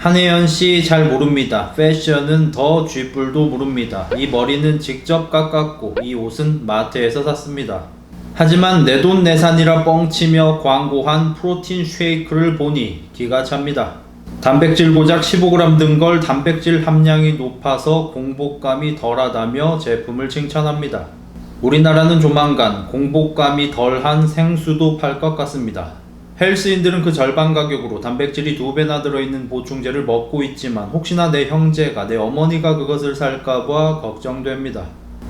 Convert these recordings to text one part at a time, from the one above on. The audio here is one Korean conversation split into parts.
한혜연 씨 잘 모릅니다. 패션은 더 쥐뿔도 모릅니다. 이 머리는 직접 깎았고 이 옷은 마트에서 샀습니다. 하지만 내 돈 내산이라 뻥치며 광고한 프로틴 쉐이크를 보니 기가 찹니다. 단백질 고작 15g 든 걸 단백질 함량이 높아서 공복감이 덜하다며 제품을 칭찬합니다. 우리나라는 조만간 공복감이 덜한 생수도 팔 것 같습니다. 헬스인들은 그 절반 가격으로 단백질이 두 배나 들어있는 보충제를 먹고 있지만 혹시나 내 형제가 내 어머니가 그것을 살까봐 걱정됩니다.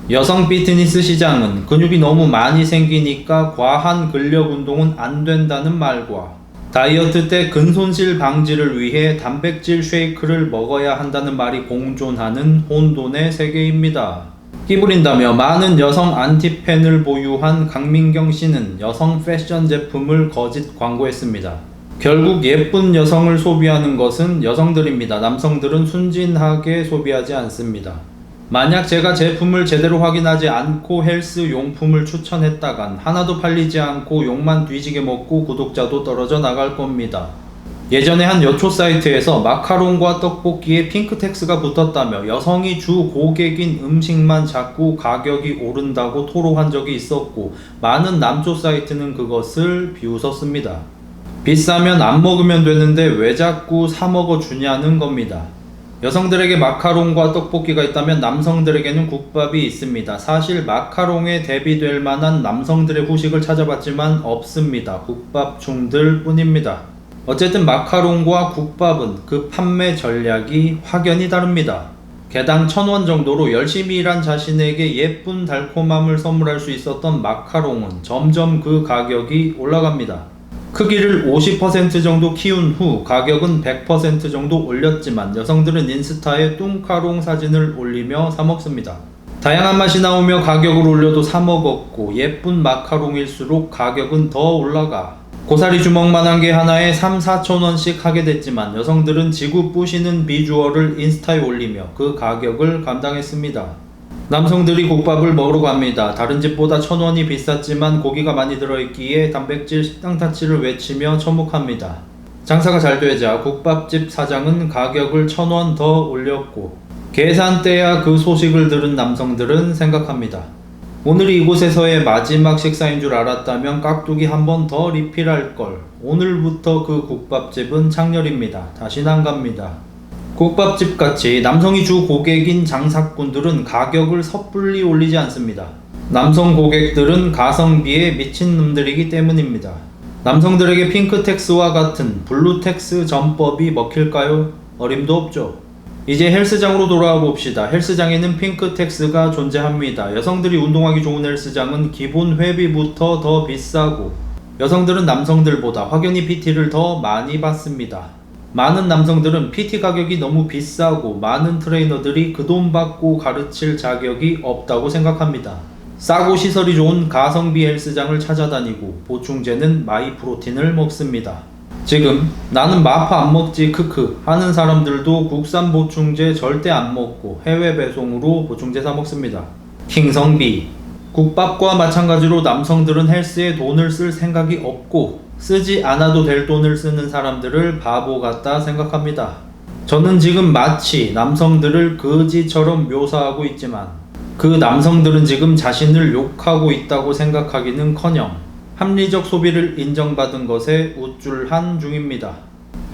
여성 피트니스 시장은 근육이 너무 많이 생기니까 과한 근력 운동은 안 된다는 말과 다이어트 때 근손실 방지를 위해 단백질 쉐이크를 먹어야 한다는 말이 공존하는 혼돈의 세계입니다. 끼부린다며 많은 여성 안티팬을 보유한 강민경 씨는 여성 패션 제품을 거짓 광고했습니다. 결국 예쁜 여성을 소비하는 것은 여성들입니다. 남성들은 순진하게 소비하지 않습니다. 만약 제가 제품을 제대로 확인하지 않고 헬스 용품을 추천했다간 하나도 팔리지 않고 욕만 뒤지게 먹고 구독자도 떨어져 나갈 겁니다. 예전에 한 여초 사이트에서 마카롱과 떡볶이에 핑크텍스가 붙었다며 여성이 주 고객인 음식만 자꾸 가격이 오른다고 토로한 적이 있었고 많은 남초 사이트는 그것을 비웃었습니다. 비싸면 안 먹으면 되는데 왜 자꾸 사 먹어 주냐는 겁니다. 여성들에게 마카롱과 떡볶이가 있다면 남성들에게는 국밥이 있습니다. 사실 마카롱에 대비될 만한 남성들의 후식을 찾아봤지만 없습니다. 국밥충들 뿐입니다. 어쨌든 마카롱과 국밥은 그 판매 전략이 확연히 다릅니다. 개당 천 원 정도로 열심히 일한 자신에게 예쁜 달콤함을 선물할 수 있었던 마카롱은 점점 그 가격이 올라갑니다. 크기를 50% 정도 키운 후 가격은 100% 정도 올렸지만 여성들은 인스타에 뚱카롱 사진을 올리며 사 먹습니다. 다양한 맛이 나오며 가격을 올려도 사 먹었고 예쁜 마카롱일수록 가격은 더 올라가 고사리 주먹만한 게 하나에 3, 4천 원씩 하게 됐지만 여성들은 지구 부시는 비주얼을 인스타에 올리며 그 가격을 감당했습니다. 남성들이 국밥을 먹으러 갑니다. 다른 집보다 천 원이 비쌌지만 고기가 많이 들어있기에 단백질 식당 타치를 외치며 처묵합니다. 장사가 잘 되자 국밥집 사장은 가격을 천원 더 올렸고 계산대야 그 소식을 들은 남성들은 생각합니다. 오늘이 이곳에서의 마지막 식사인 줄 알았다면 깍두기 한 번 더 리필할 걸. 오늘부터 그 국밥집은 창렬입니다. 다신 안 갑니다. 국밥집 같이 남성이 주 고객인 장사꾼들은 가격을 섣불리 올리지 않습니다. 남성 고객들은 가성비에 미친 놈들이기 때문입니다. 남성들에게 핑크텍스와 같은 블루텍스 전법이 먹힐까요? 어림도 없죠. 이제 헬스장으로 돌아와 봅시다. 헬스장에는 핑크텍스가 존재합니다. 여성들이 운동하기 좋은 헬스장은 기본 회비부터 더 비싸고 여성들은 남성들보다 확연히 PT를 더 많이 받습니다. 많은 남성들은 PT 가격이 너무 비싸고 많은 트레이너들이 그 돈 받고 가르칠 자격이 없다고 생각합니다. 싸고 시설이 좋은 가성비 헬스장을 찾아다니고 보충제는 마이프로틴을 먹습니다. 지금 나는 마파 안 먹지 크크 하는 사람들도 국산 보충제 절대 안 먹고 해외 배송으로 보충제 사 먹습니다. 킹성비 국밥과 마찬가지로 남성들은 헬스에 돈을 쓸 생각이 없고 쓰지 않아도 될 돈을 쓰는 사람들을 바보 같다 생각합니다. 저는 지금 마치 남성들을 거지처럼 묘사하고 있지만 그 남성들은 지금 자신을 욕하고 있다고 생각하기는 커녕 합리적 소비를 인정받은 것에 우쭐한 중입니다.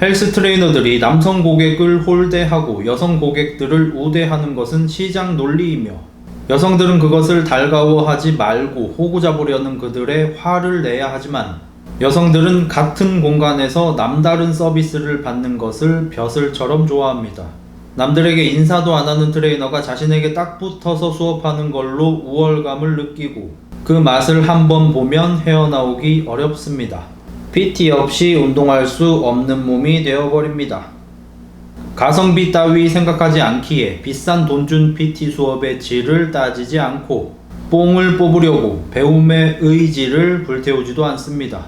헬스 트레이너들이 남성 고객을 홀대하고 여성 고객들을 우대하는 것은 시장 논리이며 여성들은 그것을 달가워하지 말고 호구 잡으려는 그들의 화를 내야 하지만 여성들은 같은 공간에서 남다른 서비스를 받는 것을 벼슬처럼 좋아합니다. 남들에게 인사도 안 하는 트레이너가 자신에게 딱 붙어서 수업하는 걸로 우월감을 느끼고 그 맛을 한번 보면 헤어나오기 어렵습니다. PT 없이 운동할 수 없는 몸이 되어버립니다. 가성비 따위 생각하지 않기에 비싼 돈 준 PT 수업의 질을 따지지 않고 뽕을 뽑으려고 배움의 의지를 불태우지도 않습니다.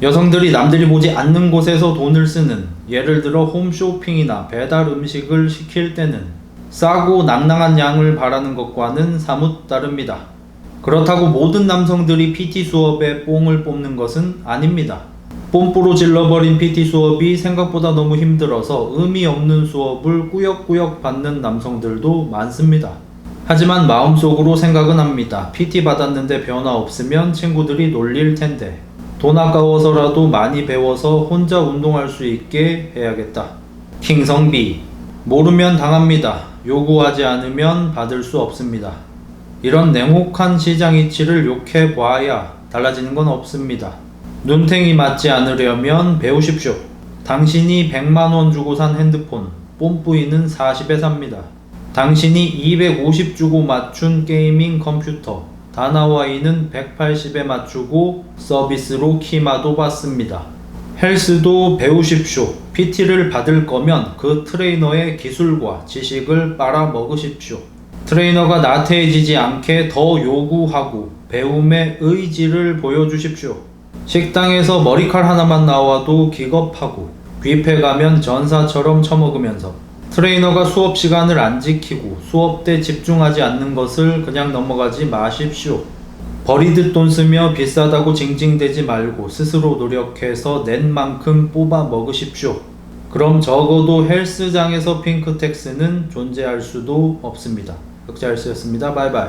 여성들이 남들이 보지 않는 곳에서 돈을 쓰는 예를 들어 홈쇼핑이나 배달 음식을 시킬 때는 싸고 낭낭한 양을 바라는 것과는 사뭇 다릅니다. 그렇다고 모든 남성들이 PT 수업에 뽕을 뽑는 것은 아닙니다. 뽐뿌로 질러버린 PT 수업이 생각보다 너무 힘들어서 의미 없는 수업을 꾸역꾸역 받는 남성들도 많습니다. 하지만 마음속으로 생각은 합니다. PT 받았는데 변화 없으면 친구들이 놀릴 텐데. 돈 아까워서라도 많이 배워서 혼자 운동할 수 있게 해야겠다. 킹성비. 모르면 당합니다. 요구하지 않으면 받을 수 없습니다. 이런 냉혹한 시장 이치를 욕해 봐야 달라지는 건 없습니다. 눈탱이 맞지 않으려면 배우십시오. 당신이 100만 원 주고 산 핸드폰, 뽐뿌이는 40에 삽니다. 당신이 250 주고 맞춘 게이밍 컴퓨터, 다나와이는 180에 맞추고 서비스로 키마도 받습니다. 헬스도 배우십시오. PT를 받을 거면 그 트레이너의 기술과 지식을 빨아 먹으십시오. 트레이너가 나태해지지 않게 더 요구하고 배움의 의지를 보여주십시오. 식당에서 머리칼 하나만 나와도 기겁하고 뷔페 가면 전사처럼 처먹으면서 트레이너가 수업 시간을 안 지키고 수업 때 집중하지 않는 것을 그냥 넘어가지 마십시오. 버리듯 돈 쓰며 비싸다고 징징대지 말고 스스로 노력해서 낸 만큼 뽑아 먹으십시오. 그럼 적어도 헬스장에서 핑크텍스는 존재할 수도 없습니다. 흑자일스였습니다. 바이바이.